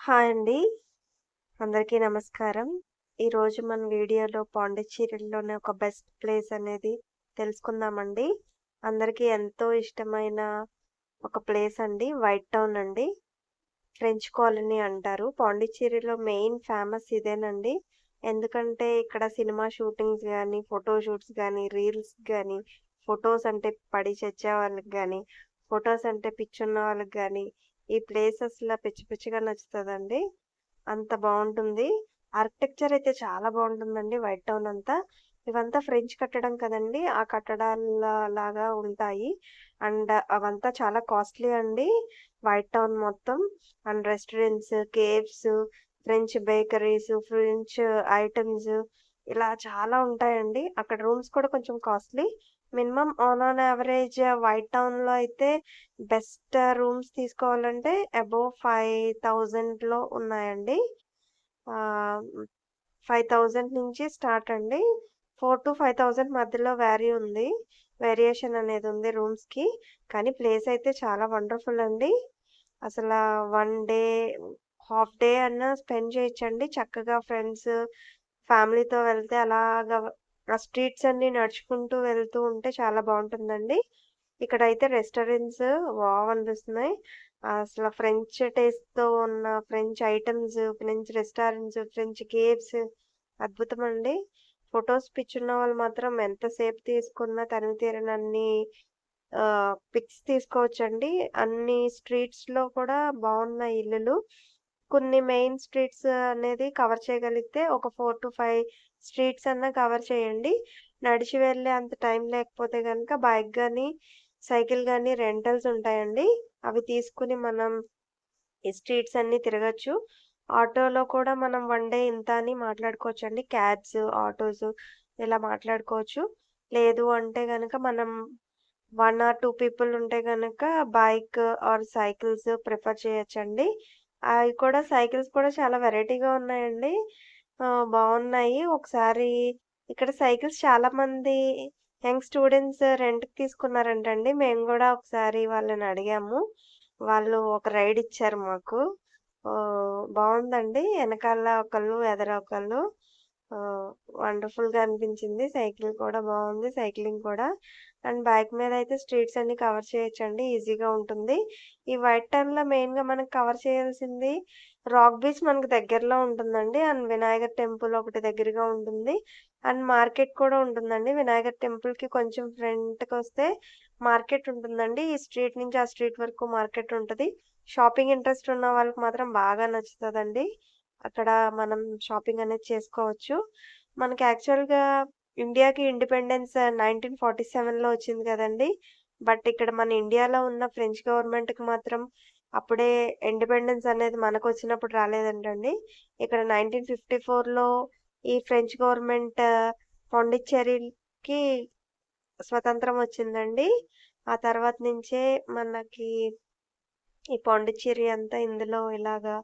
Hi అండి. అందరికీ నమస్కారం. ఈరోజు మన వీడియోలో పాండిచ్చేరిలోనే ఒక బెస్ట్ ప్లేస్ అనేది తెలుసుకుందామండి. అందరికీ ఎంతో ఇష్టమైన ఒక ప్లేస్ అండి. వైట్ టౌన్ అండి. ఫ్రెంచ్ కాలనీ అంటారు. పాండిచ్చేరిలో మెయిన్ ఫేమస్ ఇదేనండి. ఎందుకంటే ఇక్కడ సినిమా షూటింగ్స్ కానీ ఫోటో షూట్స్ రీల్స్ కానీ ఫొటోస్ అంటే పడి చచ్చే వాళ్ళకి కానీ ఫోటోస్ అంటే పిచ్చున్న వాళ్ళకి కానీ ఈ ప్లేస్ లా పిచ్చి పిచ్చిగా నచ్చుతుందండి అంత బాగుంటుంది ఆర్కిటెక్చర్ అయితే చాలా బాగుంటుందండి వైట్ టౌన్ అంతా. ఇవంతా ఫ్రెంచ్ కట్టడం కదండి ఆ కట్టడాల లాగా ఉంటాయి. అండ్ అవంతా చాలా కాస్ట్‌లీ అండి. వైట్ టౌన్ మొత్తం. And restaurants, cafes, French bakeries, French items ఇలా చాలా ఉంటాయండి. అక్కడ రూమ్స్ కూడా కొంచెం costly. Minimum on on average white టౌన్‌లో అయితే బెస్ట్ రూమ్స్ తీసుకోవాలంటే అబోవ్ 5000లో ఉన్నాయండి. ఫైవ్ థౌజండ్ నుంచి స్టార్ట్ అండి. 4,000-5,000 మధ్యలో వ్యారీ ఉంది. వేరియేషన్ అనేది ఉంది రూమ్స్‌కి. కానీ ప్లేస్ అయితే చాలా వండర్‌ఫుల్ అండి. అసలు వన్ డే, హాఫ్ డే అన్నా స్పెండ్ చేయొచ్చండి. చక్కగా ఫ్రెండ్స్, ఫ్యామిలీతో వెళ్తే అలాగా ఆ స్ట్రీట్స్ అన్నీ నడుచుకుంటూ వెళ్తూ ఉంటే చాలా బావుంటుందండి. ఇక్కడైతే రెస్టారెంట్స్ వావ్ అనిపిస్తున్నాయి. అసలు ఫ్రెంచ్ టేస్ట్‌తో ఉన్న French items French restaurants, French cafes అద్భుతం అండి ఫొటోస్ ఫోటోస్ పిచ్చున్న వాళ్ళు మాత్రం ఎంతసేపు తీసుకున్నా తనివి తీరనన్ని పిక్స్ తీసుకోవచ్చండి. అన్ని స్ట్రీట్స్‌లో కూడా బాగున్నాయి ఇల్లులు. కొన్ని మెయిన్ స్ట్రీట్స్ అనేది కవర్ చేయగలిగితే ఒక 4-5 స్ట్రీట్స్ అన్నా కవర్ చేయండి. నడిచి వెళ్ళే అంత టైం లేకపోతే కనుక బైక్ కానీ సైకిల్ కానీ రెంటల్స్ ఉంటాయండి. అవి తీసుకుని మనం ఈ స్ట్రీట్స్ అన్నీ తిరగచ్చు ఆటోలో కూడా మనం వన్ డే ఇంత అని మాట్లాడుకోవచ్చండి. క్యాబ్స్, ఆటోస్ ఇలా మాట్లాడుకోవచ్చు. లేదు అంటే కనుక మనం వన్ ఆర్ టూ పీపుల్ ఉంటే కనుక బైక్ ఆర్ సైకిల్స్ ప్రిఫర్ చేయొచ్చండి. అవి కూడా సైకిల్స్ కూడా చాలా వెరైటీగా ఉన్నాయండి. బాగున్నాయి ఒకసారి ఇక్కడ సైకిల్స్ చాలామంది యంగ్ స్టూడెంట్స్ రెంట్‌కి తీసుకున్నారంటండి. మేము కూడా ఒకసారి వాళ్ళని అడిగాము. వాళ్ళు ఒక రైడ్ ఇచ్చారు మాకు. బాగుందండి వెనకాల ఒకళ్ళు, ఎదర ఒకళ్ళు. వండర్‌ఫుల్‌గా అనిపించింది. సైకిల్ కూడా బాగుంది సైక్లింగ్ కూడా. అండ్ బైక్ మీద అయితే స్ట్రీట్స్ అన్ని కవర్ చేయొచ్చండి. ఈజీగా ఉంటుంది. ఈ వైట్ టైంలో మెయిన్‌గా మనం కవర్ చేయాల్సింది రాక్ బీచ్ మనకు దగ్గరలో ఉంటుందండి. అండ్ వినాయకర్ టెంపుల్ ఒకటి దగ్గరగా ఉంటుంది. అండ్ మార్కెట్ కూడా ఉంటుందండి. వినాయకర్ టెంపుల్‌కి కొంచెం ఫ్రంట్‌కొస్తే మార్కెట్ ఉంటుందండి. ఈ స్ట్రీట్ నుంచి ఆ స్ట్రీట్ వరకు మార్కెట్ ఉంటుంది షాపింగ్ ఇంట్రెస్ట్ ఉన్న వాళ్ళకి మాత్రం బాగా నచ్చుతదండి. అక్కడ మనం షాపింగ్ అనేది చేసుకోవచ్చు. మనకి యాక్చువల్‌గా ఇండియాకి ఇండిపెండెన్స్ 1947లో వచ్చింది కదండి బట్ ఇక్కడ మన ఇండియాలో ఉన్న ఫ్రెంచ్ గవర్నమెంట్‌కి మాత్రం అప్పుడే ఇండిపెండెన్స్ అనేది మనకు వచ్చినప్పుడు రాలేదంటండి. ఇక్కడ 1954లో ఈ ఫ్రెంచ్ గవర్నమెంట్ పాండిచ్చేరికి స్వతంత్రం వచ్చిందండి. ఆ తర్వాత నుంచే మనకి ఈ పాండిచ్చేరి అంతా ఇందులో ఇలాగా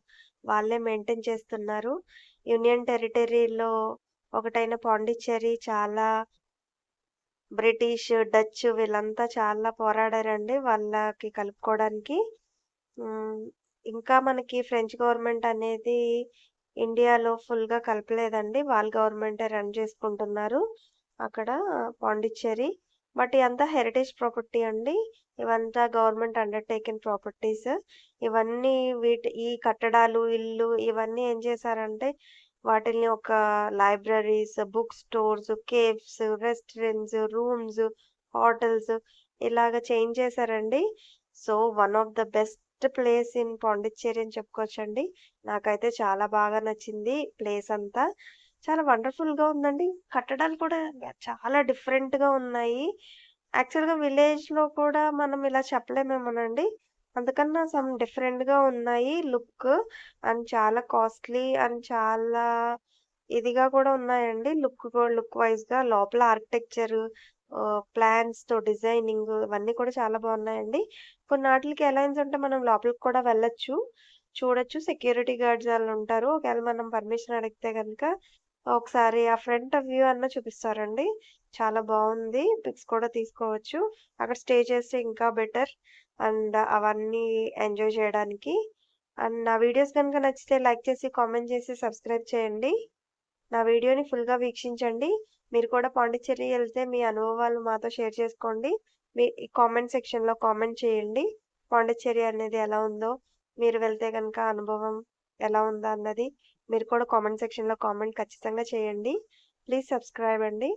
వాళ్ళే మెయింటైన్ చేస్తున్నారు. యూనియన్ టెరిటరీలో ఒకటైన పాండిచ్చేరి చాలా బ్రిటిష్, డచ్ వీళ్ళంతా చాలా పోరాడారండి వాళ్ళకి కలుపుకోవడానికి. ఇంకా మనకి ఫ్రెంచ్ గవర్నమెంట్ అనేది ఇండియాలో ఫుల్‌గా కలపలేదండి. వాళ్ళ గవర్నమెంటే రన్ చేసుకుంటున్నారు. అక్కడ పాండిచ్చేరి. బట్ ఇదంతా హెరిటేజ్ ప్రాపర్టీ అండి. ఇవంతా గవర్నమెంట్ అండర్టేకింగ్ ప్రాపర్టీస్. ఇవన్నీ వీటి ఈ కట్టడాలు, ఇల్లు ఇవన్నీ ఏం చేశారంటే వాటిల్ని ఒక libraries, book stores, cafes, restaurants, rooms, hotels ఇలాగ చేంజ్ చేశారండి. So, one of the best place in Pondicherry అని చెప్పుకోవచ్చండి. నాకైతే చాలా బాగా నచ్చింది ప్లేస్ అంతా. చాలా వండర్ఫుల్గా ఉందండి. కట్టడాలు కూడా చాలా డిఫరెంట్‌గా ఉన్నాయి. యాక్చువల్‌గా విలేజ్‌లో కూడా మనం ఇలా చెప్పలేమేమోనండి. అందుకన్నా సమ్ డిఫరెంట్‌గా ఉన్నాయి లుక్. అండ్ చాలా కాస్ట్‌లీ అండ్ చాలా ఇదిగా కూడా ఉన్నాయండి. లుక్ కూడా లుక్ వైస్‌గా లోపల ఆర్కిటెక్చర్ ప్లాన్స్తో డిజైనింగ్ ఇవన్నీ కూడా చాలా బాగున్నాయండి కొన్ని కొన్నాటిలకి అలయన్స్ ఉంటే మనం లోపలికి కూడా వెళ్ళొచ్చు. చూడొచ్చు. సెక్యూరిటీ గార్డ్స్ వాళ్ళు ఉంటారు ఒకవేళ మనం పర్మిషన్ అడిగితే కనుక ఒకసారి ఆ ఫ్రంట్ వ్యూ అన్న చూపిస్తారండి. చాలా బాగుంది పిక్స్ కూడా తీసుకోవచ్చు. అక్కడ స్టే చేస్తే ఇంకా బెటర్. అండ్ అవన్నీ ఎంజాయ్ చేయడానికి. అండ్ నా వీడియోస్ కనుక నచ్చితే లైక్ చేసి, కామెంట్ చేసి, సబ్స్క్రైబ్ చేయండి. నా వీడియోని ఫుల్‌గా వీక్షించండి. మీరు కూడా పాండిచ్చేరి వెళ్తే మీ అనుభవాలు మాతో షేర్ చేసుకోండి. మీ కామెంట్ సెక్షన్‌లో కామెంట్ చేయండి. పాండిచ్చేరి అనేది ఎలా ఉందో, మీరు వెళ్తే కనుక అనుభవం ఎలా ఉందా అన్నది మీరు కూడా కామెంట్ సెక్షన్‌లో కామెంట్ ఖచ్చితంగా చేయండి. ప్లీజ్ సబ్స్క్రైబ్ అండి.